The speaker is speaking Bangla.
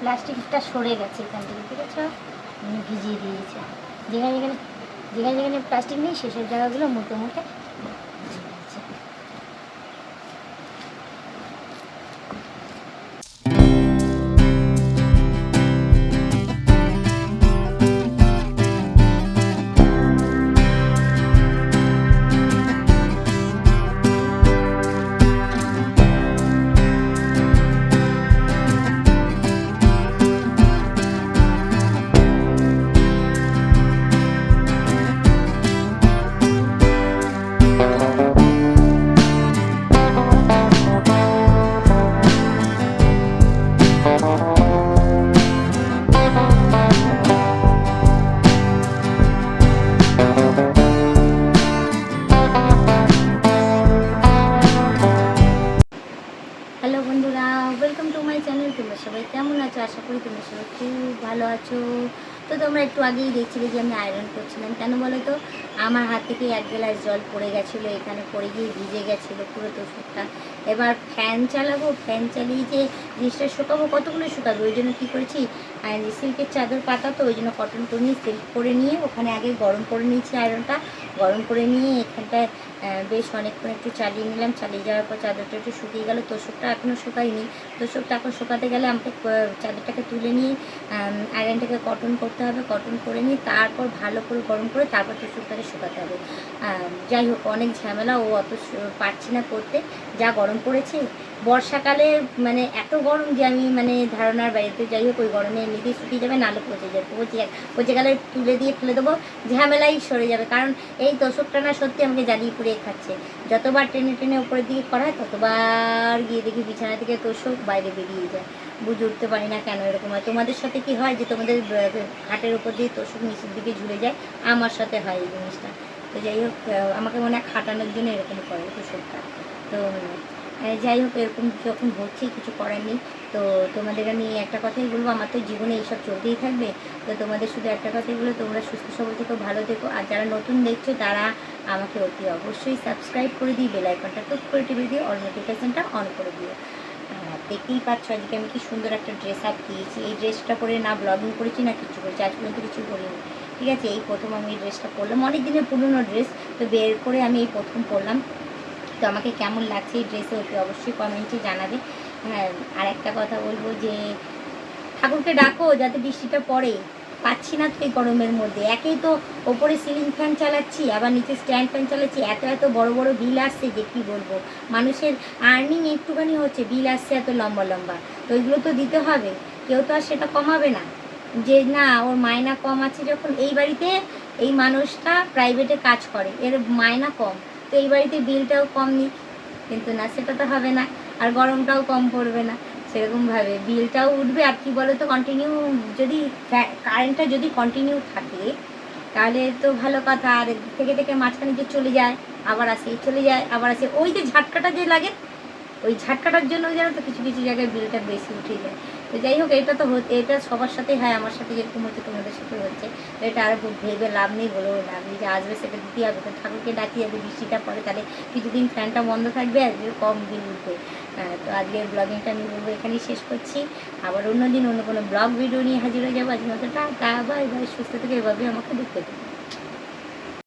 প্লাস্টিকটা সরে গেছে এখান থেকে, ঠিক আছে? ভিজিয়ে দিয়েছে। যেখানে যেখানে যেখানে যেখানে প্লাস্টিক নেই, সেসব জায়গাগুলো মোটামুটি হ্যালো বন্ধুরা ওয়েলকাম টু মাই চ্যানেল তোমরা সবাই কেমন আছো? আশা করি তোমরা সবাই খুব ভালো আছো। তো তোমরা একটু আগেই দেখছিলে যে আমি আয়রন করছিলাম। কেন বলো তো? আমার হাত থেকে এক গ্লাস জল পড়ে গেছিল, এখানে পড়ে গিয়ে ভিজে গেছিল পুরো তোষকটা এবার ফ্যান চালাবো। ফ্যান চালিয়ে যে জিনিসটা শুকাবো কতগুলো শুকাবো ওই জন্য কী করেছি সিল্কের চাদর পাতা তো, ওই জন্য কটন করে সিল্ক করে নিয়ে ওখানে আগে গরম করে নিয়েছি আয়রনটা গরম করে নিয়ে এখানটায় বেশ অনেকক্ষণ একটু চালিয়ে নিলাম। চালিয়ে যাওয়ার পর চাদরটা একটু শুকিয়ে গেল। তোষকটা এখনও শুকায়নি। তোষকটা এখন শুকাতে গেলে আমাকে চাদরটাকে তুলে নিয়ে আয়রনটাকে কটন করতে হবে। কটন করে নিয়ে তারপর ভালো করে গরম করে তারপর তোষকটাকে শুকাতে হবে। যাই হোক, অনেক ঝামেলা। ও অত পারছি না করতে। যা গরম পড়েছে। বর্ষাকালে মানে এত গরম যে আমি মানে ধারণার বাড়িতে যাই হোক, ওই গরমে এমনিতেই শুকিয়ে যাবে নালে পচে যাবে পচে যাবে পচে গেলে তুলে দিয়ে ফেলে দেবো, ঝামেলাই সরে যাবে। কারণ এই তোষকটা না সত্যি আমাকে জ্বালিয়ে পুড়িয়ে খাচ্ছে। যতবার টেনে টেনে উপরের দিকে করা হয় ততবার গিয়ে দেখি বিছানা থেকে তোষক বাইরে বেরিয়ে যায়। বুঝে উঠতে পারি না কেন এরকম হয়। তোমাদের সাথে কি হয় যে তোমাদের খাটের উপর দিয়ে তোষক নিচের দিকে ঝুলে যায়? আমার সাথে হয় এই জিনিসটা। তো যাই হোক আমাকে মনে হয় খাটানোর জন্য এরকম করে তোষকটা তো যাই হোক, এরকম যখন হচ্ছে, কিছু করার নেই। তো তোমাদের আমি একটা কথাই বলব, আমার তো জীবনে এইসব চলতেই থাকবে। তো তোমাদের শুধু একটা কথাই বলো তোমরা সুস্থ সবল থেকো, ভালো থেকো। আর যারা নতুন দেখছ, তারা আমাকে অতি অবশ্যই সাবস্ক্রাইব করে দিই বেল আইকনটা টুক করে টিপে দিয়ে অল নোটিফিকেশনটা অন করে দিও। দেখতেই পাচ্ছ, আজকে আমি কি সুন্দর একটা ড্রেস আপ দিয়েছি। এই ড্রেসটা পরে না ব্লগিং করেছি, না কিছু করেছি, আজ পর্যন্ত কিছু করিনি। ঠিক আছে, এই প্রথম আমি এই ড্রেসটা পরলাম, অনেক দিনের পুরনো ড্রেস তো বের করে আমি এই প্রথম পরলাম। তো আমাকে কেমন লাগছে এই ড্রেসে ওকে অবশ্যই কমেন্টে জানাবে। হ্যাঁ আর একটা কথা বলব যে, ঠাকুরকে ডাকো যাতে বৃষ্টিটা পড়ে। পাচ্ছি না তো এই গরমের মধ্যে। একেই তো ওপরে সিলিং ফ্যান চালাচ্ছি, আবার নিচে স্ট্যান্ড ফ্যান চালাচ্ছি। এত এত বড় বড় বিল আসছে যে কী বলব? মানুষের আর্নিং একটুখানি হচ্ছে, বিল আসছে এত লম্বা লম্বা। তো ওইগুলো তো দিতে হবে। কেউ তো আর সেটা কমাবে না। যে না, ওর মায়না কম আছে যখন এই বাড়িতে, এই মানুষটা প্রাইভেটে কাজ করে। এর মায়না কম। তো এই বাড়িতে বিলটাও কম নিই কিন্তু না, সেটা তো হবে না, আর গরমটাও কম পড়বে না, সেরকমভাবে বিলটাও উঠবে, আর কি বলো তো কন্টিনিউ যদি কারেন্টটা যদি কন্টিনিউ থাকে, তাহলে তো ভালো কথা, আর থেকে থেকে মাঝখানে যে চলে যায়, আবার আসে, চলে যায়, আবার আসে, ওই যে ঝাটকাটা যে লাগে, ওই ঝাটকাটার জন্য যেন তো কিছু কিছু জায়গায় বিলটা বেশি উঠে যায়। তো যাই হোক এটা তো এটা সবার সাথেই হয় আমার সাথে যেরকম হচ্ছে তোমাদের সাথে হচ্ছে। এটা আর ভেবে লাভ নেই বলেও লাভ নেই যে আসবে সেটা দিতে হবে। তো ঠাকুরকে ডাকি যাবে বৃষ্টিটা পরে তাহলে কিছুদিন ফ্যানটা বন্ধ থাকবে আর কম বিল উঠবে। হ্যাঁ, তো আজকের ব্লগিংটা আমি বলব এখানেই শেষ করছি। আবার অন্য দিন অন্য কোনো ব্লগ ভিডিও নিয়ে হাজির হয়ে যাব। আজকের মতো টাটা বাই বাই সুস্থ থেকে এভাবে আমাকে দেখতে দেবো